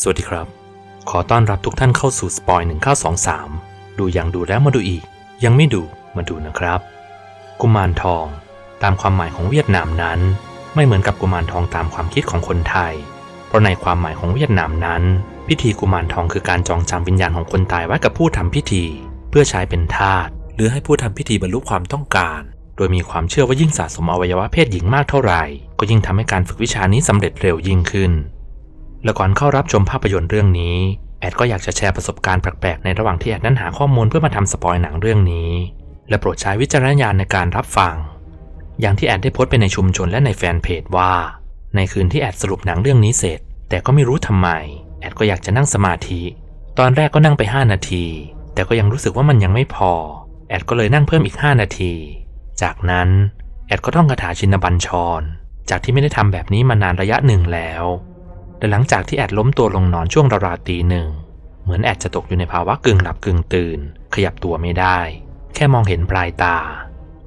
สวัสดีครับ ขอต้อนรับทุกท่านเข้าสู่สปอย1923 ดูอย่างดูแล้วมาดูอีก ยังไม่ดูมาดูนะครับ กุมารทอง ตามความหมายของเวียดนามนั้น ไม่เหมือนกับกุมารทองตามความคิดของคนไทย เพราะในความหมายของเวียดนามนั้น พิธีกุมารทองคือการจองจำวิญญาณของคนตายไว้กับผู้ทำพิธี เพื่อใช้เป็นทาสหรือให้ผู้ทำพิธีบรรลุความต้องการ โดยมีความเชื่อว่ายิ่งสะสมอวัยวะเพศหญิงมากเท่าไหร่ ก็ยิ่งทำให้การฝึกวิชานี้สำเร็จเร็วยิ่งขึ้น และก่อนเข้ารับชมภาพยนตร์เรื่องนี้ แอดก็อยากจะแชร์ประสบการณ์แปลกๆ ในระหว่างที่แอดนั้นหาข้อมูลเพื่อมาทำสปอยหนังเรื่องนี้ และโปรดใช้วิจารณญาณในการรับฟัง อย่างที่แอดได้โพสต์ไปในชุมชนและในแฟนเพจว่า ในคืนที่แอดสรุปหนังเรื่องนี้เสร็จ แต่ก็ไม่รู้ทำไม แอดก็อยากจะนั่งสมาธิ ตอนแรกก็นั่งไป 5 นาที แต่ก็ยังรู้สึกว่ามันยังไม่พอ แอดก็เลยนั่งเพิ่มอีก 5 นาที จากนั้นแอดก็ท่องคาถาชินบัญชร จากที่ไม่ได้ทำแบบนี้มานานระยะหนึ่งแล้ว และหลังจากที่แอดล้มตัวลงนอนช่วงราวๆตีหนึ่ง เหมือนแอดจะตกอยู่ในภาวะกึ่งหลับกึ่งตื่น ขยับตัวไม่ได้ แค่มองเห็นปลายตา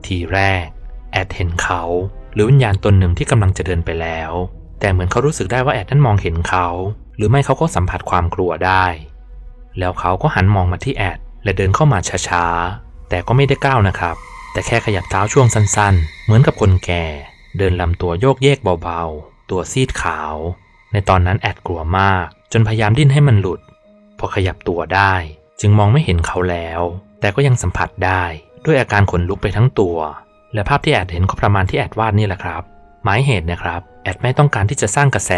ทีแรก แอดเห็นเขา หรือวิญญาณตนหนึ่งที่กำลังจะเดินไปแล้ว แต่เหมือนเขารู้สึกได้ว่าแอดนั้นมองเห็นเขา หรือไม่เขาก็สัมผัสความกลัวได้ แล้วเขาก็หันมองมาที่แอดและเดินเข้ามาช้าๆ แต่ก็ไม่ได้ก้าวนะครับ แต่แค่ขยับเท้าช่วงสั้นๆ เหมือนกับคนแก่ เดินลำตัวโยกเยกเบาๆ ตัวซีดขาว ในตอนนั้นแอดกลัวมาก จนพยายามดิ้นให้มันหลุด พอขยับตัวได้ จึงมองไม่เห็นเขาแล้ว แต่ก็ยังสัมผัสได้ ด้วยอาการขนลุกไปทั้งตัว และภาพที่แอดเห็นก็ประมาณที่แอดวาดนี่แหละครับ หมายเหตุนะครับ แอดไม่ต้องการที่จะสร้างกระแส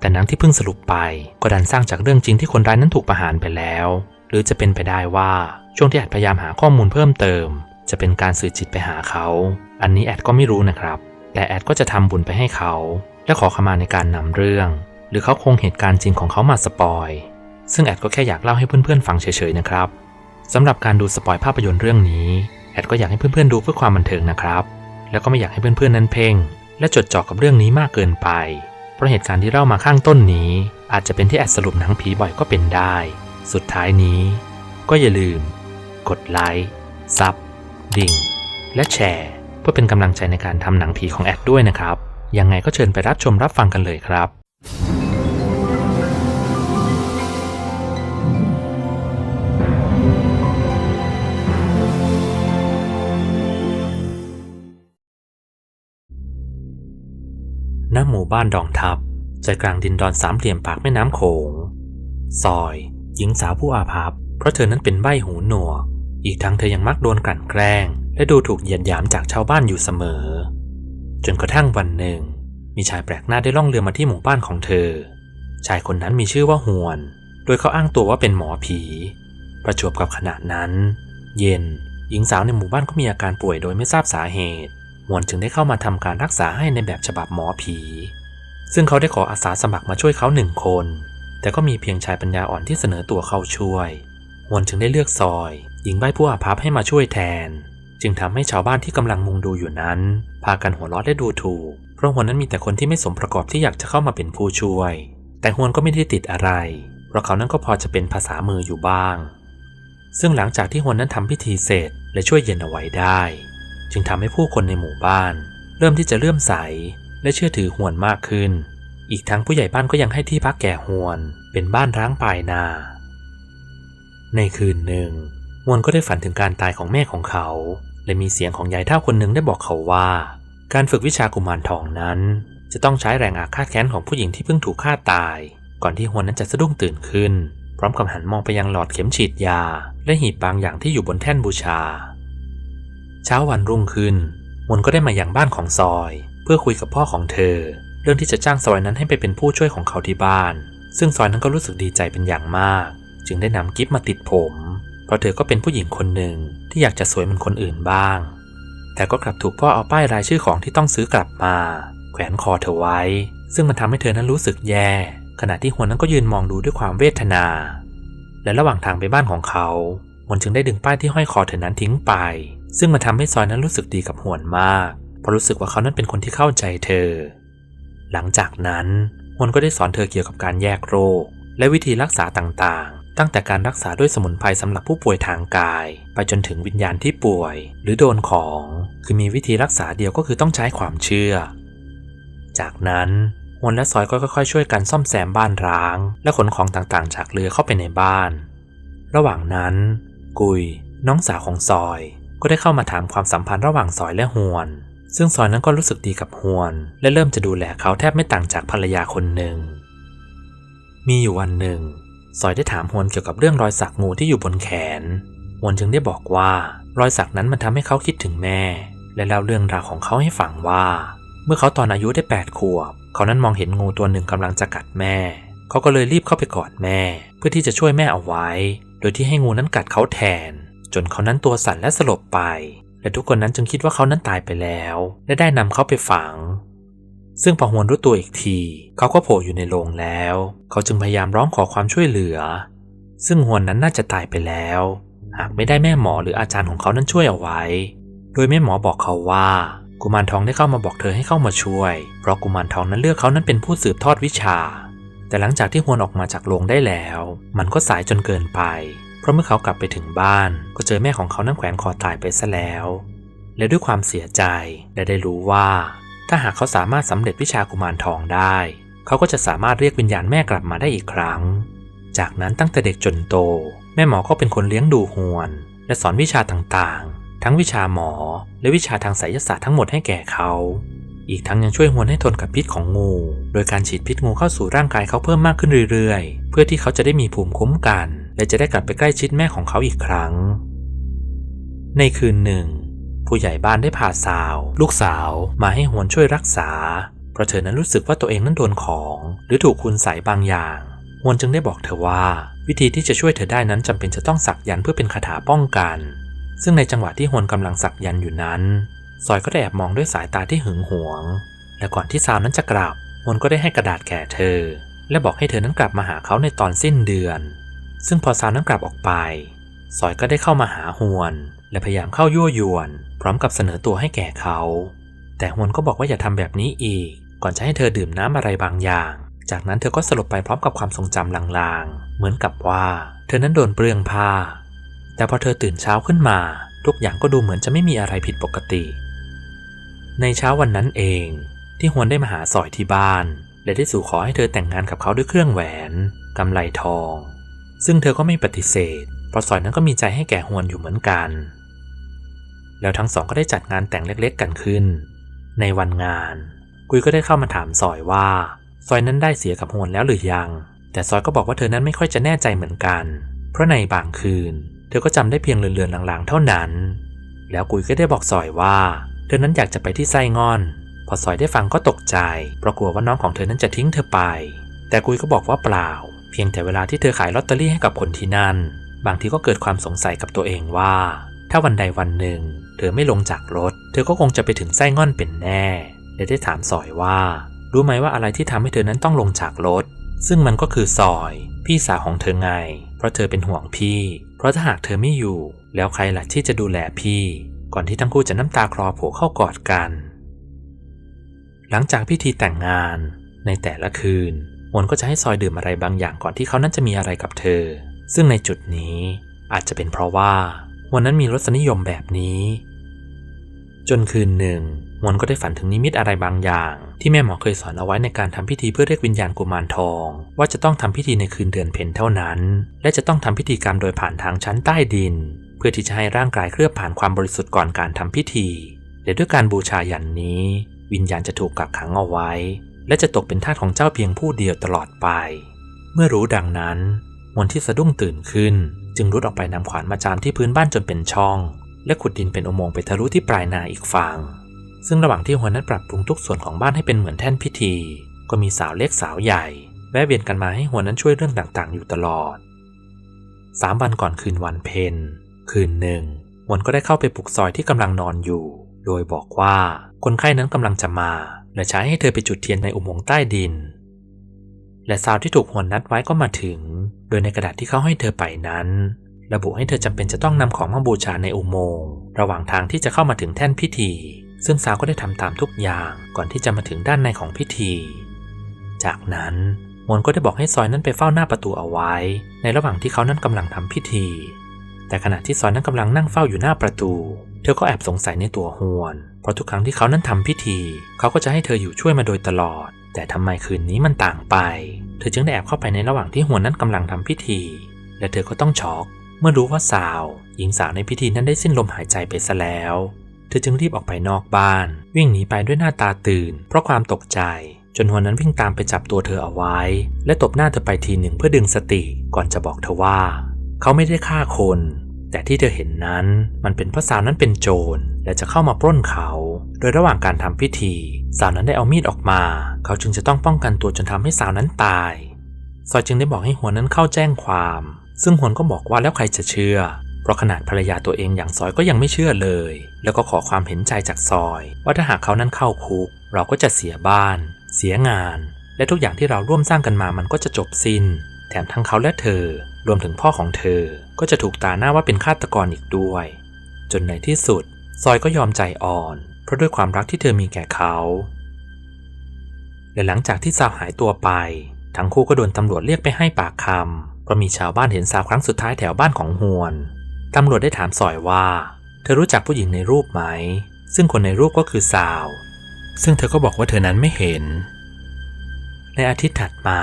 แต่หนังที่เพิ่งสรุปไป ก็ดันสร้างจากเรื่องจริงที่คนร้ายนั้นถูกประหารไปแล้ว หรือจะเป็นไปได้ว่าช่วงที่แอดพยายามหาข้อมูลเพิ่มเติม จะเป็นการสื่อจิตไปหาเขา อันนี้แอดก็ไม่รู้นะครับ แต่แอดก็จะทำบุญไปให้เขา และขอขมาในการนำเรื่อง หรือเขาคงเหตุการณ์จริงของเขามาสปอย ซึ่งแอดก็แค่อยากเล่าให้เพื่อนๆฟังเฉยๆนะครับสำหรับการดูสปอยภาพยนตร์เรื่องนี้แอดก็อยากให้เพื่อนๆดูเพื่อความบันเทิงนะครับ แล้วก็ไม่อยากให้เพื่อนๆนั้นเพ่ง และจดจ่อกับเรื่องนี้มากเกินไป เพราะเหตุการณ์ที่เล่ามาข้างต้นนี้ อาจจะเป็นที่แอดสรุปหนังผีบ่อยก็เป็นได้ สุดท้ายนี้ ก็อย่าลืม กดไลค์ซับดิ่ง และแชร์ เพื่อเป็นกำลังใจในการทำหนังผีของแอดด้วยนะครับ ยังไงก็เชิญไปรับชมรับฟังกันเลยครับ ณ หมู่บ้านดองทับใจกลางดินดอนสามเหลี่ยมปากแม่น้ำโขง ซอย หญิงสาวผู้อาภัพ เพราะเธอนั้นเป็นใบ้หูหนวกอีกทั้งเธอยังมักโดนกลั่นแกล้ง และดูถูกเหยียดหยามจากชาวบ้านอยู่เสมอ จนกระทั่งวันหนึ่ง มีชายแปลกหน้าได้ล่องเรือมาที่หมู่บ้านของเธอ ชายคนนั้นมีชื่อว่าหวน โดยเขาอ้างตัวว่าเป็นหมอผี ประจวบกับขณะนั้น เย็น หญิงสาวในหมู่บ้านก็มีอาการป่วยโดยไม่ทราบสาเหตุหวนจึงได้เข้ามาทำการรักษาให้ในแบบฉบับหมอผี ซึ่งเขาได้ขออาสาสมัครมาช่วยเขาหนึ่งคน แต่ก็มีเพียงชายปัญญาอ่อนที่เสนอตัวเข้าช่วยหวนจึงได้เลือกซอย หญิงใบ้ผู้อาภัพให้มาช่วยแทน จึงทำให้ชาวบ้านที่กำลังมุงดูอยู่นั้น พากันหัวเราะและดูถูก เพราะหวนนั้นมีแต่คนที่ไม่สมประกอบที่อยากจะเข้ามาเป็นผู้ช่วย แต่หวนก็ไม่ได้ติดอะไร เพราะเขานั้นก็พอจะเป็นภาษามืออยู่บ้าง ซึ่งหลังจากที่หวนนั้นทำพิธีเสร็จและช่วยเย็นเอาไว้ได้ จึงทำให้ผู้คนในหมู่บ้าน เริ่มที่จะเลื่อมใสและเชื่อถือหวนมากขึ้น อีกทั้งผู้ใหญ่บ้านก็ยังให้ที่พักแก่หวน เป็นบ้านร้างปลายนา ในคืนหนึ่งหวนก็ได้ฝันถึงการตายของแม่ของเขา และมีเสียงของยายเท่าคนหนึ่งได้บอกเขาว่า การฝึกวิชากุมารทองนั้น จะต้องใช้แรงอาฆาตแค้นของผู้หญิงที่เพิ่งถูกฆ่าตาย ก่อนที่หวนนั้นจะสะดุ้งตื่นขึ้น พร้อมกับหันมองไปยังหลอดเข็มฉีดยา และหีบบางอย่างที่อยู่บนแท่นบูชา เช้าวันรุ่งขึ้นมนก็ได้มาอย่างบ้านของซอย เพื่อคุยกับพ่อของเธอ เรื่องที่จะจ้างซอยนั้นให้ไปเป็นผู้ช่วยของเขาที่บ้าน ซึ่งซอยนั้นก็รู้สึกดีใจเป็นอย่างมาก จึงได้นำกิฟต์มาติดผม ราะเธอก็เป็นผู้หญิงคนหนึ่งที่อยากจะสวยเหมือนคนอื่นบ้าง แต่ก็กลับถูกพ่อเอาป้ายรายชื่อของที่ต้องซื้อกลับมา แขวนคอเธอไว้ ซึ่งมันทำให้เธอนั้นรู้สึกแย่ ขณะที่หัวนั้นก็ยืนมองดูด้วยความเวทนา และระหว่างทางไปบ้านของเขาหวนจึงได้ดึงป้ายที่ห้อยคอเธอนั้นทิ้งไป ซึ่งมันทำให้ซอยนั้นรู้สึกดีกับหวนมาก เพราะรู้สึกว่าเขานั้นเป็นคนที่เข้าใจเธอ หลังจากนั้นหวนก็ได้สอนเธอเกี่ยวกับการแยกโรค และวิธีรักษาต่างๆ ตั้งแต่การรักษาด้วยสมุนไพรสำหรับผู้ป่วยทางกาย ไปจนถึงวิญญาณที่ป่วย หรือโดนของ คือมีวิธีรักษาเดียวก็คือต้องใช้ความเชื่อ จากนั้นฮวนและซอยก็ค่อยๆช่วยกันซ่อมแซมบ้านร้าง และขนของต่างๆ จากเรือเข้าไปในบ้าน ระหว่างนั้น กุย น้องสาวของซอย ก็ได้เข้ามาถามความสัมพันธ์ระหว่างซอยและฮวน ซึ่งซอยนั้นก็รู้สึกดีกับฮวน และเริ่มจะดูแลเขาแทบไม่ต่างจากภรรยาคนหนึ่ง มีอยู่วันหนึ่ง ซอยได้ถามฮวนเกี่ยวกับเรื่องรอยสักงูที่อยู่บนแขนฮวนจึงได้บอกว่ารอยสักนั้นมันทำให้เขาคิดถึงแม่ และเล่าเรื่องราวของเขาให้ฟังว่า เมื่อเขาตอนอายุได้แปดขวบ เขานั้นมองเห็นงูตัวหนึ่งกำลังจะกัดแม่ เขาก็เลยรีบเข้าไปกอดแม่ เพื่อที่จะช่วยแม่เอาไว้ โดยที่ให้งูนั้นกัดเขาแทน จนเขานั้นตัวสั่นและสลบไป และทุกคนนั้นจึงคิดว่าเขานั้นตายไปแล้ว และได้นำเขาไปฝัง ซึ่งพอฮวนรู้ตัวอีกที เขาก็โผล่อยู่ในโรงแล้ว เขาจึงพยายามร้องขอความช่วยเหลือ ซึ่งฮวนนั้นน่าจะตายไปแล้ว หากไม่ได้แม่หมอหรืออาจารย์ของเขานั้นช่วยเอาไว้ โดยแม่หมอบอกเขาว่า กุมารทองได้เข้ามาบอกเธอให้เข้ามาช่วย เพราะกุมารทองนั้นเลือกเขานั้นเป็นผู้สืบทอดวิชา แต่หลังจากที่ฮวนออกมาจากโรงได้แล้ว มันก็สายจนเกินไป เพราะเมื่อเขากลับไปถึงบ้าน ก็เจอแม่ของเขานั้นแขวนคอตายไปซะแล้ว และด้วยความเสียใจและได้รู้ว่า ถ้าหากเขาสามารถสำเร็จวิชากุมารทองได้ เขาก็จะสามารถเรียกวิญญาณแม่กลับมาได้อีกครั้ง จากนั้นตั้งแต่เด็กจนโต แม่หมอก็เป็นคนเลี้ยงดูฮวน และสอนวิชาต่างๆ ทั้งวิชาหมอ และวิชาทางไสยศาสตร์ทั้งหมดให้แก่เขา อีกทั้งยังช่วยฮวนให้ทนกับพิษของงู โดยการฉีดพิษงูเข้าสู่ร่างกายเขาเพิ่มมากขึ้นเรื่อยๆ เพื่อที่เขาจะได้มีภูมิคุ้มกัน และจะได้กลับไปใกล้ชิดแม่ของเขาอีกครั้ง ในคืนหนึ่ง ผู้ใหญ่บ้านได้พาสาว ลูกสาวมาให้ฮวนช่วยรักษา เพราะเธอนั้นรู้สึกว่าตัวเองนั้นโดนของ หรือถูกคุณใส่บางอย่างฮวนจึงได้บอกเธอว่า วิธีที่จะช่วยเธอได้นั้นจำเป็นจะต้องสักยันเพื่อเป็นคาถาป้องกัน ซึ่งในจังหวะที่ฮวนกำลังสักยันอยู่นั้น ซอยก็ได้แอบมองด้วยสายตาที่หึงหวง และก่อนที่สาวนั้นจะกลับฮวนก็ได้ให้กระดาษแก่เธอ และบอกให้เธอนั้นกลับมาหาเขาในตอนสิ้นเดือน ซึ่งพอสาวนั้นกลับออกไปซอยก็ได้เข้ามาหาฮวน และพยายามเข้ายั่วยวน พร้อมกับเสนอตัวให้แก่เขา แต่ฮวนก็บอกว่าอย่าทำแบบนี้อีก ก่อนจะให้เธอดื่มน้ำอะไรบางอย่าง จากนั้นเธอก็สลบไปพร้อมกับความทรงจำลางๆ เหมือนกับว่า เธอนั้นโดนเปลืองผ้า แต่พอเธอตื่นเช้าขึ้นมา ทุกอย่างก็ดูเหมือนจะไม่มีอะไรผิดปกติ ในเช้าวันนั้นเอง ที่ฮวนได้มาหาสอยที่บ้าน และได้สู่ขอให้เธอแต่งงานกับเขาด้วยเครื่องแหวนกำไลทอง ซึ่งเธอก็ไม่ปฏิเสธเพราะสอยนั้นก็มีใจให้แก่ฮวนอยู่เหมือนกัน แล้วทั้งสองก็ได้จัดงานแต่งเล็กๆกันขึ้น ในวันงาน กุยก็ได้เข้ามาถามซอยว่า ซอยนั้นได้เสียกับฮวนแล้วหรือยัง แต่ซอยก็บอกว่าเธอนั้นไม่ค่อยจะแน่ใจเหมือนกัน เพราะในบางคืน เธอก็จำได้เพียงเลือนๆลางๆ เท่านั้น แล้วกุยก็ได้บอกซอยว่า เธอนั้นอยากจะไปที่ไส้งอน พอซอยได้ฟังก็ตกใจ เพราะกลัวว่าน้องของเธอนั้นจะทิ้งเธอไป แต่กุยก็บอกว่าเปล่า เพียงแต่เวลาที่เธอขายลอตเตอรี่ให้กับคนที่นั่น บางทีก็เกิดความสงสัยกับตัวเองว่าถ้าวันใดวันหนึ่ง ธอไม่ลงจากรถ เธอก็คงจะไปถึงไส้ง่อนเป็นแน่และได้ถามสอยว่า รู้ไหมว่าอะไรที่ทำให้เธอนั้นต้องลงจากรถ ซึ่งมันก็คือสอย พี่สาวของเธอไง เพราะเธอเป็นห่วงพี่ เพราะถ้าหากเธอไม่อยู่ แล้วใครล่ะที่จะดูแลพี่ ก่อนที่ทั้งคู่จะน้ำตาคลอโผล่เข้ากอดกัน หลังจากพิธีแต่งงาน ในแต่ละคืนมนก็จะให้ซอยดื่มอะไรบางอย่างก่อนที่เขานั้นจะมีอะไรกับเธอ ซึ่งในจุดนี้อาจจะเป็นเพราะว่าวันนั้นมีรสนิยมแบบนี้ จนคืนหนึ่งมนก็ได้ฝันถึงนิมิตอะไรบางอย่าง ที่แม่หมอเคยสอนเอาไว้ในการทำพิธีเพื่อเรียกวิญญาณกุมารทอง ว่าจะต้องทำพิธีในคืนเดือนเพ็ญเท่านั้น และจะต้องทำพิธีกรรมโดยผ่านทางชั้นใต้ดิน เพื่อที่จะให้ร่างกายเคลือบผ่านความบริสุทธิ์ก่อนการทำพิธีและด้วยการบูชายันนี้ วิญญาณจะถูกกักขังเอาไว้ และจะตกเป็นทาสของเจ้าเพียงผู้เดียวตลอดไป เมื่อรู้ดังนั้นมนที่สะดุ้งตื่นขึ้น จึงรุดออกไปนำขวานมาจามที่พื้นบ้านจนเป็นช่อง และขุดดินเป็นอุโมงค์ไปทะลุที่ปลายนาอีกฝั่งซึ่งระหว่างที่หัวนั้นปรับปรุงทุกส่วนของบ้านให้เป็นเหมือนแท่นพิธี ก็มีสาวเล็กสาวใหญ่ แวะเวียนกันมาให้หัวนั้นช่วยเรื่องต่างๆ อยู่ตลอดสามวันก่อนคืนวันเพ็ญคืนหนึ่งหวนก็ได้เข้าไปปลุกซอยที่กำลังนอนอยู่ โดยบอกว่าคนไข้นั้นกำลังจะมา และใช้ให้เธอไปจุดเทียนในอุโมงค์ใต้ดิน และสาวที่ถูกหวนนัดไว้ก็มาถึง โดยในกระดาษที่เขาให้เธอไปนั้น ระบุให้เธอจำเป็นจะต้องนำของมาบูชาในอุโมงค์ระหว่างทางที่จะเข้ามาถึงแท่นพิธี ซึ่งสาวก็ได้ทำตามทุกอย่างก่อนที่จะมาถึงด้านในของพิธี จากนั้นมนก็ได้บอกให้ซอยนั้นไปเฝ้าหน้าประตูเอาไว้ ในระหว่างที่เขานั้นกำลังทำพิธี แต่ขณะที่ซอยนั้นกำลังนั่งเฝ้าอยู่หน้าประตู เธอก็แอบสงสัยในตัวฮวนเพราะทุกครั้งที่เขานั้นทำพิธี เขาก็จะให้เธออยู่ช่วยมาโดยตลอด แต่ทำไมคืนนี้มันต่างไป เธอจึงได้แอบเข้าไปในระหว่างที่หวนนั้นกำลังทำพิธี และเธอก็ต้องช็อก เมื่อรู้ว่าสาวหญิงสาวในพิธีนั้นได้สิ้นลมหายใจไปซะแล้ว เธอจึงรีบออกไปนอกบ้าน วิ่งหนีไปด้วยหน้าตาตื่น เพราะความตกใจ จนหัวนั้นวิ่งตามไปจับตัวเธอเอาไว้ และตบหน้าเธอไปทีหนึ่งเพื่อดึงสติก่อนจะบอกเธอว่า เขาไม่ได้ฆ่าคน แต่ที่เธอเห็นนั้นมันเป็นเพราะสาวนั้นเป็นโจรและจะเข้ามาปล้นเขา โดยระหว่างการทำพิธี สาวนั้นได้เอามีดออกมา เขาจึงจะต้องป้องกันตัวจนทำให้สาวนั้นตายซอยจึงได้บอกให้หัวนั้นเข้าแจ้งความ ซึ่งหวนก็บอกว่าแล้วใครจะเชื่อ เพราะขนาดภรรยาตัวเองอย่างซอยก็ยังไม่เชื่อเลย แล้วก็ขอความเห็นใจจากซอย ว่าถ้าหากเขานั้นเข้าคุก เราก็จะเสียบ้าน เสียงาน และทุกอย่างที่เราร่วมสร้างกันมามันก็จะจบสิ้น แถมทั้งเขาและเธอ รวมถึงพ่อของเธอ ก็จะถูกตาหน้าว่าเป็นฆาตกรอีกด้วย จนในที่สุด ซอยก็ยอมใจอ่อน เพราะด้วยความรักที่เธอมีแก่เขาและหลังจากที่สาวหายตัวไป ทั้งคู่ก็โดนตำรวจเรียกไปให้ปากคำ พราะมีชาวบ้านเห็นสาวครั้งสุดท้ายแถวบ้านของฮวน ตำรวจได้ถามสอยว่า เธอรู้จักผู้หญิงในรูปไหม ซึ่งคนในรูปก็คือสาว ซึ่งเธอก็บอกว่าเธอนั้นไม่เห็น ในอาทิตย์ถัดมา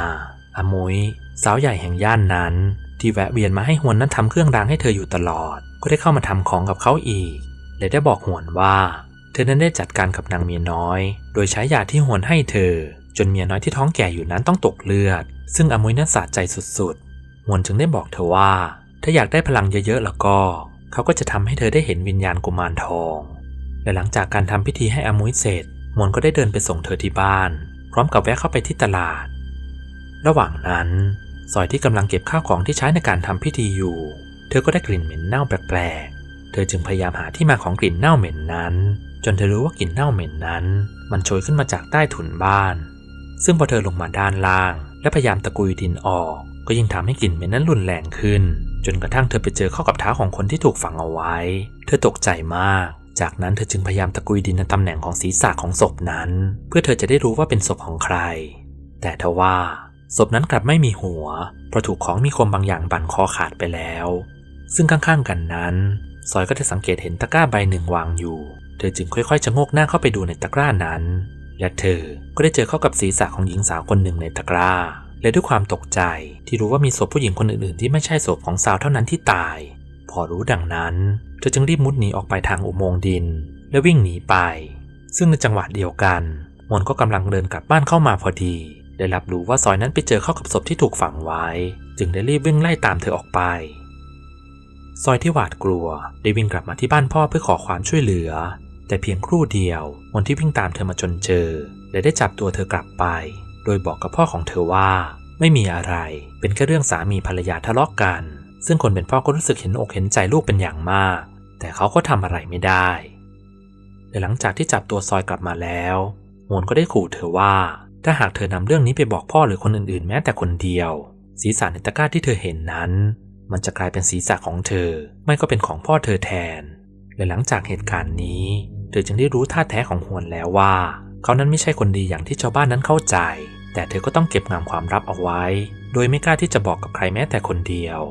อมุยสาวใหญ่แห่งย่านนั้น ที่แวะเวียนมาให้ฮวนนั้นทำเครื่องรางให้เธออยู่ตลอด ก็ได้เข้ามาทำของกับเขาอีกและได้บอกฮวนว่า เธอนั้นได้จัดการกับนางเมียน้อย โดยใช้ยาที่ฮวนให้เธอ จนเมียน้อยที่ท้องแก่อยู่นั้นต้องตกเลือด ซึ่งอมุยนั้นสะใจสุดๆ ฮวนจึงได้บอกเธอว่า ถ้าอยากได้พลังเยอะๆแล้วก็ เขาก็จะทำให้เธอได้เห็นวิญญาณกุมารทอง และหลังจากการทำพิธีให้อามุยเสร็จมวนก็ได้เดินไปส่งเธอที่บ้าน พร้อมกับแวะเข้าไปที่ตลาด ระหว่างนั้นซอยที่กำลังเก็บข้าวของที่ใช้ในการทำพิธีอยู่ เธอก็ได้กลิ่นเหม็นเน่าแปลกๆ เธอจึงพยายามหาที่มาของกลิ่นเน่าเหม็นนั้น จนเธอรู้ว่ากลิ่นเน่าเหม็นนั้น มันโชยขึ้นมาจากใต้ถุนบ้าน ซึ่งพอเธอลงมาด้านล่าง และพยายามตะกุยดินออก ก็ยิ่งทำให้กลิ่นเหม็นนั้นรุนแรงขึ้น จนกระทั่งเธอไปเจอเข้ากับเท้าของคนที่ถูกฝังเอาไว้ เธอตกใจมาก จากนั้นเธอจึงพยายามตะกุยดินในตำแหน่งของศีรษะของศพนั้น เพื่อเธอจะได้รู้ว่าเป็นศพของใคร แต่ทว่าศพนั้นกลับไม่มีหัว เพราะถูกของมีคมบางอย่างบั่นคอขาดไปแล้ว ซึ่งข้างๆกันนั้น ซอยก็ได้สังเกตเห็นตะกร้าใบหนึ่งวางอยู่ เธอจึงค่อยๆชะโงกหน้าเข้าไปดูในตะกร้านั้น และเธอก็ได้เจอเข้ากับศีรษะของหญิงสาวคนหนึ่งในตะกร้า และด้วยความตกใจที่รู้ว่ามีศพผู้หญิงคนอื่นๆ ที่ไม่ใช่ศพของสาวเท่านั้นที่ตาย พอรู้ดังนั้น เธอจึงรีบมุดหนีออกไปทางอุโมงค์ดิน และวิ่งหนีไป ซึ่งในจังหวะเดียวกันมนก็กำลังเดินกลับบ้านเข้ามาพอดี ได้รับรู้ว่าซอยนั้นไปเจอเข้ากับศพที่ถูกฝังไว้ จึงได้รีบวิ่งไล่ตามเธอออกไป ซอยที่หวาดกลัวได้วิ่งกลับมาที่บ้านพ่อเพื่อขอความช่วยเหลือ แต่เพียงครู่เดียวมนที่วิ่งตามเธอมาจนเจอและได้จับตัวเธอกลับไป ดยบอกกับพ่อของเธอว่า ไม่มีอะไร เป็นแค่เรื่องสามีภรรยาทะเลาะกกัน ซึ่งคนเป็นพ่อก็รู้สึกเห็นอกเห็นใจลูกเป็นอย่างมาก แต่เขาก็ทำอะไรไม่ได้และหลังจากที่จับตัวซอยกลับมาแล้วมนก็ได้ขู่เธอว่า ถ้าหากเธอนำเรื่องนี้ไปบอกพ่อหรือคนอื่นๆ แม้แต่คนเดียว ศีรษะในตะกร้าที่เธอเห็นนั้น มันจะกลายเป็นศีรษะของเธอ ไม่ก็เป็นของพ่อเธอแทน และหลังจากเหตุการณ์นี้ เธอจึงได้รู้ท่าแท้ของฮวนแล้วว่า เขานั้นไม่ใช่คนดีอย่างที่ชาวบ้านนั้นเข้าใจ แต่เธอก็ต้องเก็บงำความลับเอาไว้ โดยไม่กล้าที่จะบอกกับใครแม้แต่คนเดียว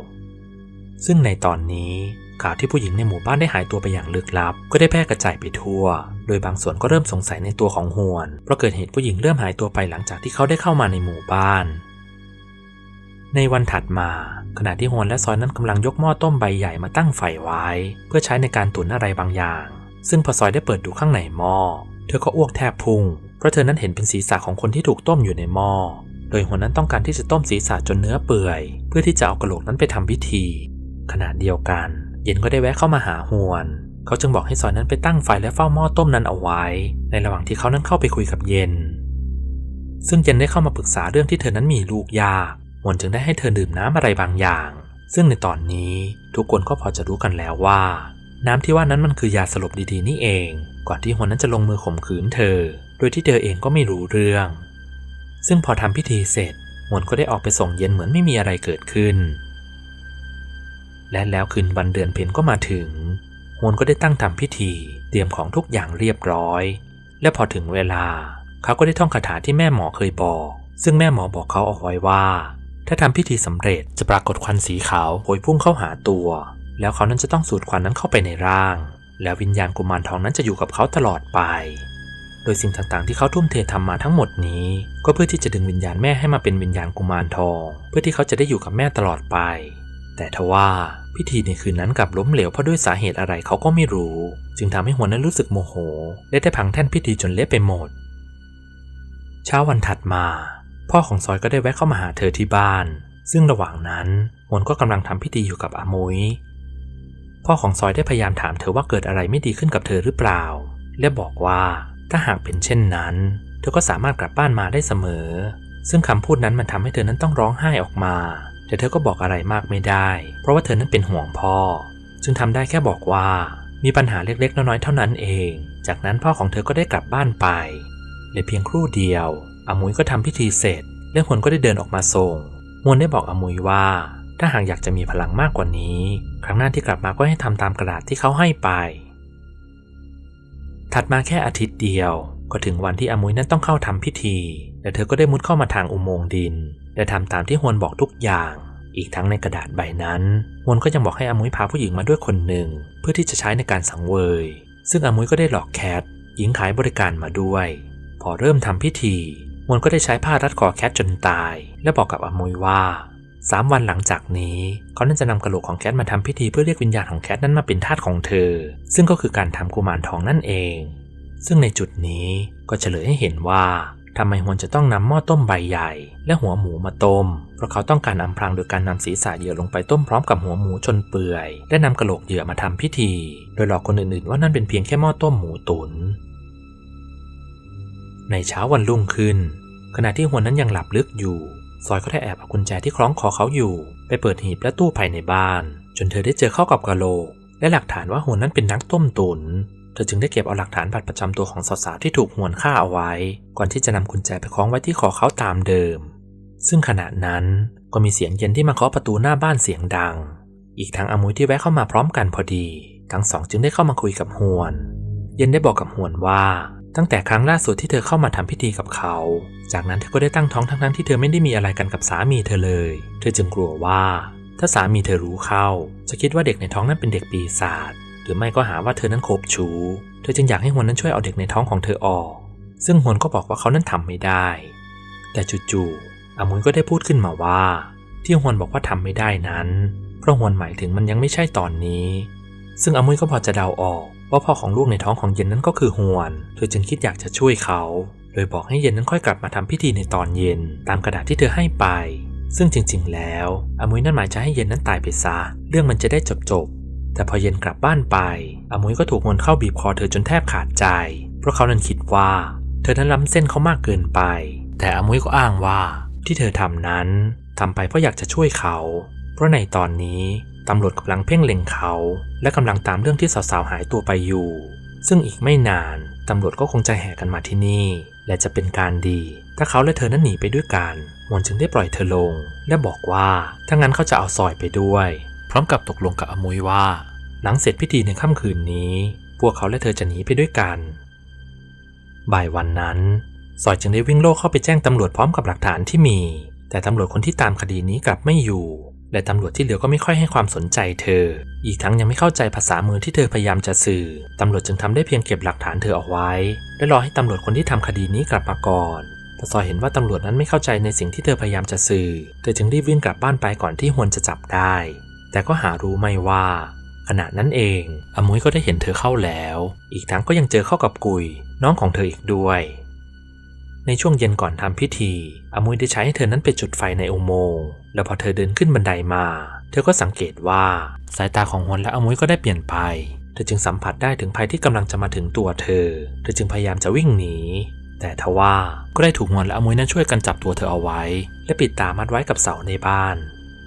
ซึ่งในตอนนี้ข่าวที่ผู้หญิงในหมู่บ้านได้หายตัวไปอย่างลึกลับ ก็ได้แพร่กระจายไปทั่ว โดยบางส่วนก็เริ่มสงสัยในตัวของฮวน เพราะเกิดเหตุผู้หญิงเริ่มหายตัวไปหลังจากที่เขาได้เข้ามาในหมู่บ้าน ในวันถัดมา ขณะที่ฮวนและซอยนั้นกำลังยกหม้อต้มใบใหญ่มาตั้งไฟไว้ เพื่อใช้ในการตุ๋นอะไรบางอย่าง ซึ่งพอซอยได้เปิดดูข้างในหม้อ เธอก็อ้วกแทบพุ่ง เพราะเธอนั้นเห็นเป็นศีรษะของคนที่ถูกต้มอยู่ในหม้อ โดยหัวนั้นต้องการที่จะต้มศีรษะจนเนื้อเปื่อย เพื่อที่จะเอากระโหลกนั้นไปทำพิธี ขณะเดียวกัน เย็นก็ได้แวะเข้ามาหาฮวน เขาจึงบอกให้ซอยนั้นไปตั้งไฟและเฝ้าหม้อต้มนั้นเอาไว้ ในระหว่างที่เขานั้นเข้าไปคุยกับเย็น ซึ่งเย็นได้เข้ามาปรึกษาเรื่องที่เธอนั้นมีลูกยากฮวนจึงได้ให้เธอดื่มน้ำอะไรบางอย่าง ซึ่งในตอนนี้ทุกคนก็พอจะรู้กันแล้วว่า น้ำที่ว่านั้นมันคือยาสลบดีๆนี่เอง ก่อนที่ฮวนนั้นจะลงมือข่มขืนเธอ โดยที่เธอเองก็ไม่รู้เรื่อง ซึ่งพอทำพิธีเสร็จฮวนก็ได้ออกไปส่งเย็นเหมือนไม่มีอะไรเกิดขึ้น และแล้วคืนวันเดือนเพ็ญก็มาถึงฮวนก็ได้ตั้งทำพิธีเตรียมของทุกอย่างเรียบร้อย และพอถึงเวลา เขาก็ได้ท่องคาถาที่แม่หมอเคยบอก ซึ่งแม่หมอบอกเขาเอาไว้ว่า ถ้าทำพิธีสำเร็จจะปรากฏควันสีขาวโผยพุ่งเข้าหาตัว แล้วเขานั้นจะต้องสูดควันนั้นเข้าไปในร่าง แล้ววิญญาณกุมารทองนั้นจะอยู่กับเขาตลอดไป โดยสิ่งต่างๆที่เขาทุ่มเททำมาทั้งหมดนี้ ก็เพื่อที่จะดึงวิญญาณแม่ให้มาเป็นวิญญาณกุมารทอง เพื่อที่เขาจะได้อยู่กับแม่ตลอดไป แต่ทว่าพิธีในคืนนั้นกลับล้มเหลวเพราะด้วยสาเหตุอะไรเขาก็ไม่รู้ จึงทำให้หัวนั้นรู้สึกโมโห และได้พังแท่นพิธีจนเละไปหมด เช้าวันถัดมา พ่อของซอยก็ได้แวะเข้ามาหาเธอที่บ้าน ซึ่งระหว่างนั้นมนก็กำลังทำพิธีอยู่กับอามุยพ่อของซอยได้พยายามถามเธอว่าเกิดอะไรไม่ดีขึ้นกับเธอหรือเปล่า และบอกว่า ถ้าหากเป็นเช่นนั้น เธอก็สามารถกลับบ้านมาได้เสมอ ซึ่งคำพูดนั้นมันทำให้เธอนั้นต้องร้องไห้ออกมา แต่เธอก็บอกอะไรมากไม่ได้ เพราะว่าเธอนั้นเป็นห่วงพ่อ จึงทำได้แค่บอกว่า มีปัญหาเล็กๆ น้อยๆ เท่านั้นเอง จากนั้นพ่อของเธอก็ได้กลับบ้านไปในเพียงครู่เดียวอามุยก็ทำพิธีเสร็จและหวนก็ได้เดินออกมาส่งมวนได้บอกอามุยว่า ถ้าหากอยากจะมีพลังมากกว่านี้ ครั้งหน้าที่กลับมาก็ให้ทำตามกระดาษที่เขาให้ไป ถัดมาแค่อาทิตย์เดียว ก็ถึงวันที่อามุยนั้นต้องเข้าทำพิธีและเธอก็ได้มุดเข้ามาทางอุโมงค์ดิน และทำตามที่ฮวนบอกทุกอย่าง อีกทั้งในกระดาษใบนั้นฮวนก็ยังบอกให้อามุยพาผู้หญิงมาด้วยคนหนึ่ง เพื่อที่จะใช้ในการสังเวย ซึ่งอามุยก็ได้หลอกแคทหญิงขายบริการมาด้วย พอเริ่มทำพิธีมวนก็ได้ใช้ผ้ารัดคอแคทจนตาย และบอกกับอามุยว่า สามวันหลังจากนี้เขาน่าจะนำกระโหลกของแคทมาทำพิธีเพื่อเรียกวิญญาณของแคทนั้นมาเป็นทาสของเธอ ซึ่งก็คือการทำกุมารทองนั่นเอง ซึ่งในจุดนี้ก็เฉลยให้เห็นว่าทำไมฮวนจะต้องนำหม้อต้มใบใหญ่ และหัวหมูมาต้ม เพราะเขาต้องการอำพรางโดยการนำศีรษะเหยื่อลงไปต้มพร้อมกับหัวหมูจนเปื่อย และนำกระโหลกเหยื่อมาทำพิธี โดยหลอกคนอื่นๆ ว่านั่นเป็นเพียงแค่หม้อต้มหมูตุน๋นในเช้าวันรุ่งขึ้น ขณะที่หัวนั้นยังหลับลึกอยู่ ซอยก็ได้แอบเอากุญแจที่คล้องคอเขาอยู่ ไปเปิดหีบและตู้ภายในบ้าน จนเธอได้เจอเข้ากับกะโหลก และหลักฐานว่าหัวนั้นเป็นนักต้มตุน๋นเธอจึงได้เก็บเอาหลักฐานบัตรประจำตัวของสาวๆที่ถูกหวนฆ่าเอาไว้ ก่อนที่จะนำกุญแจไปคล้องไว้ที่คอเขาตามเดิม ซึ่งขณะนั้นก็มีเสียงเย็นที่มาเคาะประตูหน้าบ้านเสียงดัง อีกทั้งอามุยที่แวะเข้ามาพร้อมกันพอดี ทั้งสองจึงได้เข้ามาคุยกับฮวน เย็นได้บอกกับฮวนว่า ตั้งแต่ครั้งล่าสุดที่เธอเข้ามาทำพิธีกับเขา จากนั้นเธอก็ได้ตั้งท้องทั้งๆที่เธอไม่ได้มีอะไรกันกับสามีเธอเลย เธอจึงกลัวว่า ถ้าสามีเธอรู้เข้า จะคิดว่าเด็กในท้องนั้นเป็นเด็กปีศาจ หรือไม่ก็หาว่าเธอนั้นคบชู้ เธอจึงอยากให้ฮวนนั้นช่วยเอาเด็กในท้องของเธอออก ซึ่งฮวนก็บอกว่าเขานั้นทำไม่ได้ แต่จู่ๆอามุยก็ได้พูดขึ้นมาว่า ที่ฮวนบอกว่าทำไม่ได้นั้น เพราะฮวนหมายถึงมันยังไม่ใช่ตอนนี้ ซึ่งอามุยก็พอจะเดาออก ว่าพ่อของลูกในท้องของเย็นนั้นก็คือฮวน เธอจึงคิดอยากจะช่วยเขา โดยบอกให้เย็นนั้นค่อยกลับมาทำพิธีในตอนเย็น ตามกระดาษที่เธอให้ไป ซึ่งจริง ๆ แล้วอามุยนั่นหมายจะให้เย็นนั้นตายไปซะ เรื่องมันจะได้จบๆ แต่พอเย็นกลับบ้านไปอามุยก็ถูกฮวนเข้าบีบคอเธอจนแทบขาดใจ เพราะเขานั้นคิดว่า เธอนั้นล้ำเส้นเขามากเกินไป แต่อามุยก็อ้างว่าที่เธอทำนั้นทำไปเพราะอยากจะช่วยเขา เพราะในตอนนี้ ตำรวจกำลังเพ่งเล็งเขา และกำลังตามเรื่องที่สาวๆหายตัวไปอยู่ ซึ่งอีกไม่นาน ตำรวจก็คงจะแห่กันมาที่นี่ และจะเป็นการดี ถ้าเขาและเธอนั้นหนีไปด้วยกันมอนจึงได้ปล่อยเธอลง และบอกว่าถ้างั้นเขาจะเอาซอยไปด้วย พร้อมกับตกลงกับอมุยว่า หลังเสร็จพิธีในค่ำคืนนี้ พวกเขาและเธอจะหนีไปด้วยกัน บ่ายวันนั้นซอยจึงได้วิ่งโลกเข้าไปแจ้งตำรวจพร้อมกับหลักฐานที่มี แต่ตำรวจคนที่ตามคดีนี้กลับไม่อยู่ และตำรวจที่เหลือก็ไม่ค่อยให้ความสนใจเธอ อีกทั้งยังไม่เข้าใจภาษามือที่เธอพยายามจะสื่อ ตำรวจจึงทำได้เพียงเก็บหลักฐานเธอเอาไว้ และรอให้ตำรวจคนที่ทำคดีนี้กลับมาก่อนพอซอยเห็นว่าตำรวจนั้นไม่เข้าใจในสิ่งที่เธอพยายามจะสื่อ เธอจึงรีบวิ่งกลับบ้านไปก่อนที่ฮวนจะจับได้ แต่ก็หารู้ไม่ว่า ขณะนั้นเองอมุยก็ได้เห็นเธอเข้าแล้ว อีกทั้งก็ยังเจอเข้ากับกุย น้องของเธออีกด้วย ในช่วงเย็นก่อนทำพิธี อมุยได้ใช้ให้เธอนั้นไปจุดไฟในอุโมงค์แล้วพอเธอเดินขึ้นบันไดมา เธอก็สังเกตว่าสายตาของฮวนและอมุยก็ได้เปลี่ยนไป เธอจึงสัมผัสได้ถึงภัยที่กำลังจะมาถึงตัวเธอ เธอจึงพยายามจะวิ่งหนี แต่ทว่าก็ได้ถูกฮวนและอมุยนั้นช่วยกันจับตัวเธอเอาไว้ และปิดตามัดไว้กับเสาในบ้าน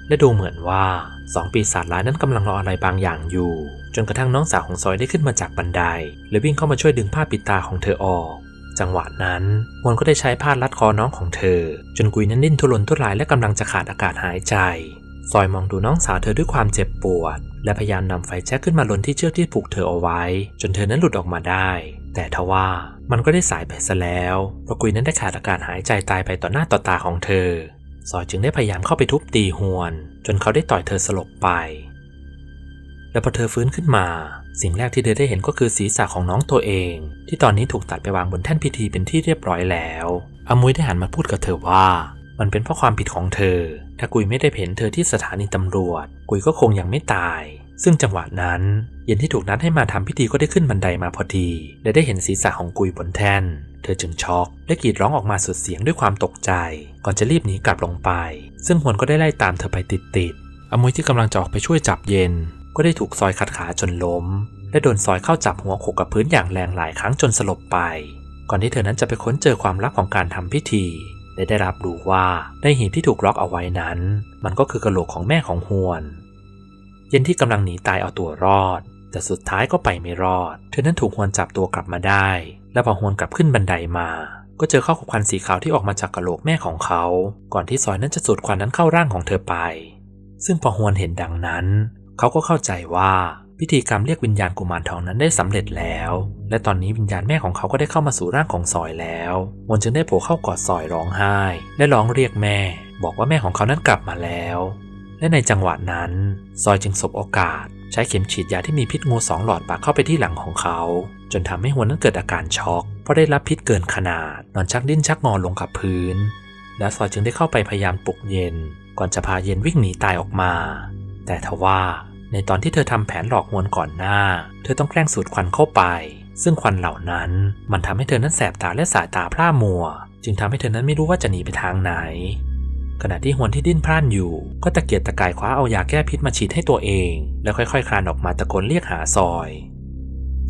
และดูเหมือนว่าสองปีศาจร้ายนั้นกำลังรออะไรบางอย่างอยู่ จนกระทั่งน้องสาวของซอยได้ขึ้นมาจากบันไดและวิ่งเข้ามาช่วยดึงผ้าปิดตาของเธอออก จังหวะนั้นมวนก็ได้ใช้ผ้ารัดคอน้องของเธอ จนกุยนั้นดิ้นทุรนทุรายและกำลังจะขาดอากาศหายใจ ซอยมองดูน้องสาวเธอด้วยความเจ็บปวด และพยายามนำไฟแช็กขึ้นมาลนที่เชือกที่ผูกเธอเอาไว้ จนเธอนั้นหลุดออกมาได้ แต่ทว่ามันก็ได้สายไปซะแล้วเพราะกุยนั้นได้ขาดอากาศหายใจตายไปต่อหน้าต่อตาของเธอ ซอยจึงได้พยายามเข้าไปทุบตีฮวน จนเขาได้ต่อยเธอสลบไป และพอเธอฟื้นขึ้นมา สิ่งแรกที่เธอได้เห็นก็คือศีรษะของน้องตัวเอง ที่ตอนนี้ถูกตัดไปวางบนแท่นพิธีเป็นที่เรียบร้อยแล้วอมุยได้หันมาพูดกับเธอว่า มันเป็นเพราะความผิดของเธอ ถ้ากุยไม่ได้เห็นเธอที่สถานีตำรวจ กุยก็คงยังไม่ตาย ซึ่งจังหวะนั้น เย็นที่ถูกนัดให้มาทำพิธีก็ได้ขึ้นบันไดมาพอดีและได้เห็นศีรษะของกุยบนแท่น เธอจึงช็อกและกรีดร้องออกมาสุดเสียงด้วยความตกใจ ก่อนจะรีบหนีกลับลงไป ซึ่งฮวนก็ได้ไล่ตามเธอไปติดๆอมุยที่กำลังจะออกไปช่วยจับเย็น ก็ได้ถูกซอยขัดขาจนล้ม และโดนซอยเข้าจับหัวโขกกับพื้นอย่างแรงหลายครั้งจนสลบไป ก่อนที่เธอนั้นจะไปค้นเจอความลับของการทำพิธีและได้รับรู้ว่าในหีบที่ถูกล็อกเอาไว้นั้น มันก็คือกระโหลกของแม่ของฮวน เย็นที่กำลังหนีตายเอาตัวรอด แต่สุดท้ายก็ไปไม่รอด เธอนั้นถูกฮวนจับตัวกลับมาได้ และพอฮวนกลับขึ้นบันไดมา ก็เจอข้าวควันสีขาวที่ออกมาจากกระโหลกแม่ของเขา ก่อนที่ซอยนั้นจะสูดควันนั้นเข้าร่างของเธอไป ซึ่งพอฮวนเห็นดังนั้น เขาก็เข้าใจว่าพิธีกรรมเรียกวิญญาณกุมารทองนั้นได้สำเร็จแล้ว และตอนนี้วิญญาณแม่ของเขาก็ได้เข้ามาสู่ร่างของซอยแล้วฮวนจึงได้โผล่เข้ากอดซอยร้องไห้ และร้องเรียกแม่ บอกว่าแม่ของเขานั้นกลับมาแล้ว และในจังหวะนั้นซอยจึงสบโอกาส ใช้เข็มฉีดยาที่มีพิษงูสองหลอดปากเข้าไปที่หลังของเขา จนทำให้ฮวนนั้นเกิดอาการช็อกเพราะได้รับพิษเกินขนาด นอนชักดิ้นชักงอลงกับพื้น และซอยจึงได้เข้าไปพยายามปลุกเย็น ก่อนจะพาเย็นวิ่งหนีตายออกมา แต่ทว่า ในตอนที่เธอทำแผนหลอกฮวนก่อนหน้า เธอต้องแกล้งสูดควันเข้าไป ซึ่งควันเหล่านั้นมันทำให้เธอนั้นแสบตาและสายตาพร่ามัว จึงทำให้เธอนั้นไม่รู้ว่าจะหนีไปทางไหน ขณะที่ฮวนที่ดิ้นพล่านอยู่ ก็ตะเกียกตะกายคว้าเอายาแก้พิษมาฉีดให้ตัวเอง แล้วค่อยๆ คลานออกมาตะโกนเรียกหาซอย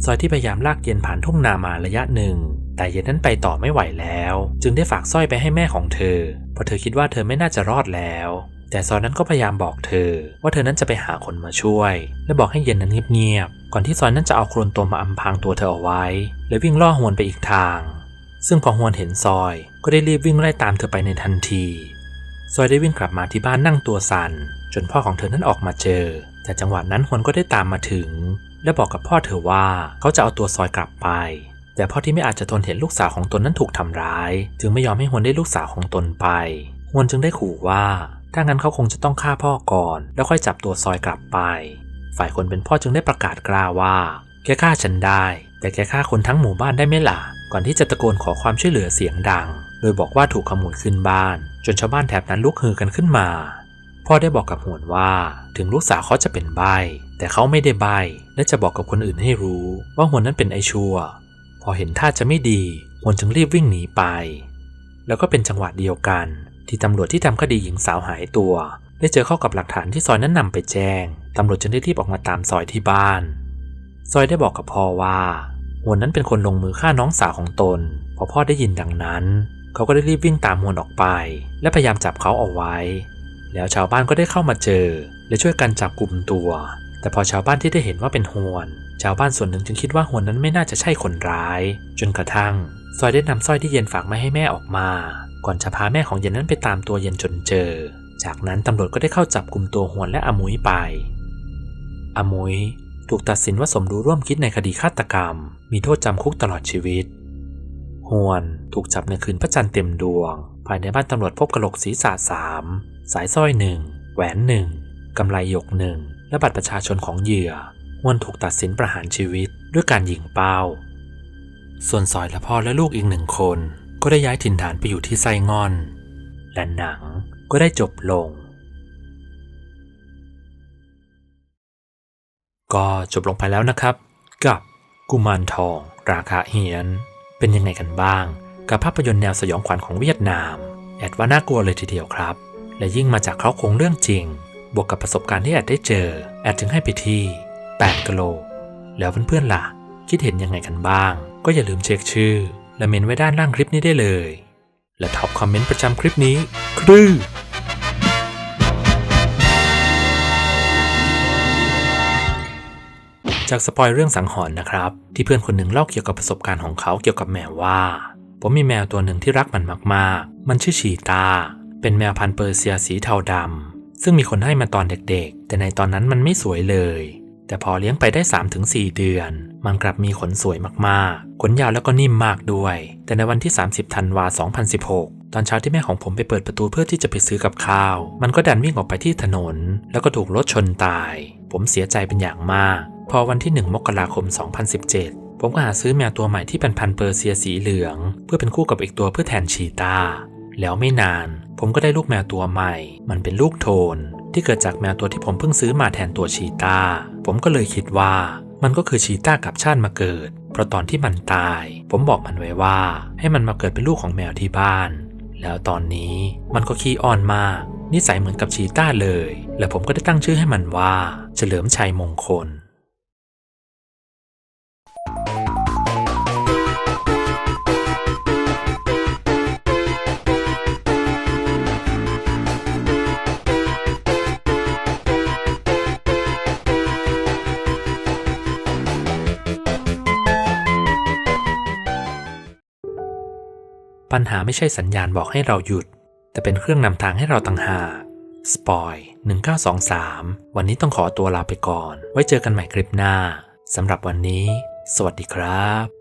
ซอยที่พยายามลากเย็นผ่านทุ่งนามาระยะหนึ่งแต่เย็นนั้นไปต่อไม่ไหวแล้ว จึงได้ฝากสร้อยไปให้แม่ของเธอ เพราะเธอคิดว่าเธอไม่น่าจะรอดแล้ว แต่ซอยนั้นก็พยายามบอกเธอ ว่าเธอนั้นจะไปหาคนมาช่วย และบอกให้เย็นนั้นเงียบๆก่อนที่ซอยนั้นจะเอาโครนตัวมาอำพรางตัวเธอเอาไว้ และวิ่งล่อฮวนไปอีกทาง ซึ่งพอฮวนเห็นซอย ก็ได้รีบวิ่งไล่ตามเธอไปในทันที ซอยได้วิ่งกลับมาที่บ้านนั่งตัวสัน่นจนพ่อของเธอนั้นออกมาเจอ แต่จังหวะนั้นฮวนก็ได้ตามมาถึง และบอกกับพ่อเธอว่าเขาจะเอาตัวซอยกลับไป แต่พ่อที่ไม่อาจจะทนเห็นลูกสาวของตนนั้นถูกทำร้าย จึงไม่ยอมให้ฮวนได้ลูกสาวของตนไปฮวนจึงได้ขู่ว่า ถ้างั้นเขาคงจะต้องฆ่าพ่อก่อน แล้วค่อยจับตัวซอยกลับไป ฝ่ายคนเป็นพ่อจึงได้ประกาศกล้าว่า แกฆ่าฉันได้ แต่แกฆ่าคนทั้งหมู่บ้านได้ไหมล่ะ ก่อนที่จะตะโกนขอความช่วยเหลือเสียงดัง โดยบอกว่าถูกขโมยขึ้นบ้าน จนชาวบ้านแถบนั้นลุกฮือกันขึ้นมา พ่อได้บอกกับหวนว่า ถึงลูกสาวเขาจะเป็นใบ แต่เขาไม่ได้ใบ และจะบอกกับคนอื่นให้รู้ ว่าหวนนั้นเป็นไอชัว พอเห็นท่าจะไม่ดีหวนจึงรีบวิ่งหนีไป แล้วก็เป็นจังหวะเดียวกัน ที่ตำรวจที่ทำคดีหญิงสาวหายตัว ได้เจอเข้ากับหลักฐานที่ซอยนั้นนำไปแจ้งตำรวจจึงได้รีบออกมาตามซอยที่บ้าน ซอยได้บอกกับพ่อว่าหวนนั้นเป็นคนลงมือฆ่าน้องสาวของตน พอพ่อได้ยินดังนั้น เขาก็ได้รีบวิ่งตามหวนออกไป และพยายามจับเขาเอาไว้ แล้วชาวบ้านก็ได้เข้ามาเจอ และช่วยกันจับกลุ่มตัว แต่พอชาวบ้านที่ได้เห็นว่าเป็นฮวน ชาวบ้านส่วนหนึ่งจึงคิดว่าฮวนนั้นไม่น่าจะใช่คนร้าย จนกระทั่ง ซอยได้นำสร้อยที่เย็นฝากมาให้แม่ออกมา ก่อนจะพาแม่ของเย็นนั้นไปตามตัวเย็นจนเจอ จากนั้นตำรวจก็ได้เข้าจับกลุ่มตัวฮวนและอมุยไป อมุยถูกตัดสินว่าสมรู้ร่วมคิดในคดีฆาตกรรม มีโทษจำคุกตลอดชีวิตฮวนถูกจับในคืนพระจันทร์เต็มดวง ภายในบ้านตำรวจพบกระโหลกศีรษะสามสายสร้อยหนึ่งแหวนหนึ่งกำไลหยกหนึ่งและบัตรประชาชนของเหยื่อฮวนถูกตัดสินประหารชีวิตด้วยการยิงเป้า ส่วนซอยและพ่อและลูกอีกหนึ่งคน ก็ได้ย้ายถิ่นฐานไปอยู่ที่ไซงอน และหนังก็ได้จบลง ก็จบลงไปแล้วนะครับ กับกุมารทอง ราคาเฮียน เป็นยังไงกันบ้าง กับภาพยนตร์แนวสยองขวัญของเวียดนาม แอดว่าน่ากลัวเลยทีเดียวครับ และยิ่งมาจากเขาคงเรื่องจริง บวกกับประสบการณ์ที่แอดได้เจอ แอดจึงให้ไปที่ 8กะโล แล้วเพื่อนๆล่ะ คิดเห็นยังไงกันบ้าง ก็อย่าลืมเช็คชื่อ และเมนไว้ด้านล่างคลิปนี้ได้เลย และท็อปคอมเมนต์ประจำคลิปนี้ คือจากสปอยเรื่องสังหรณ์นะครับ ที่เพื่อนคนหนึ่งเล่าเกี่ยวกับประสบการณ์ของเขาเกี่ยวกับแมวว่า ผมมีแมวตัวหนึ่งที่รักมันมากๆ มันชื่อชีตา เป็นแมวพันธุ์เปอร์เซียสีเทาดำซึ่งมีคนให้มาตอนเด็กๆ แต่ในตอนนั้นมันไม่สวยเลย แต่พอเลี้ยงไปได้ 3-4 เดือน มันกลับมีขนสวยมากๆ ขนยาวแล้วก็นิ่มมากด้วย แต่ในวันที่ 30 ธันวา 2016 ตอนเช้าที่แม่ของผมไปเปิดประตูเพื่อที่จะไปซื้อกับข้าว มันก็ดันวิ่งออกไปที่ถนน แล้วก็ถูกรถชนตาย ผมเสียใจเป็นอย่างมาก พอวันที่ 1 มกราคม 2017 ผมก็หาซื้อแมวตัวใหม่ที่เป็นพันเปอร์เซียสีเหลือง เพื่อเป็นคู่กับอีกตัวเพื่อแทนชีตา แล้วไม่นาน ผมก็ได้ลูกแมวตัวใหม่ มันเป็นลูกโทน ที่เกิดจากแมวตัวที่ผมเพิ่งซื้อมาแทนตัวชีตาผมก็เลยคิดว่า มันก็คือชีตากลับชาติมาเกิด เพราะตอนที่มันตาย ผมบอกมันไว้ว่า ให้มันมาเกิดเป็นลูกของแมวที่บ้าน แล้วตอนนี้มันก็ขี้อ้อนมากนิสัยเหมือนกับชีต้าเลย และผมก็ได้ตั้งชื่อให้มันว่า เฉลิมชัยมงคล ปัญหาไม่ใช่สัญญาณบอกให้เราหยุด แต่เป็นเครื่องนำทางให้เราต่างหากสปอย1923 วันนี้ต้องขอตัวลาไปก่อน ไว้เจอกันใหม่คลิปหน้าสำหรับวันนี้ สวัสดีครับ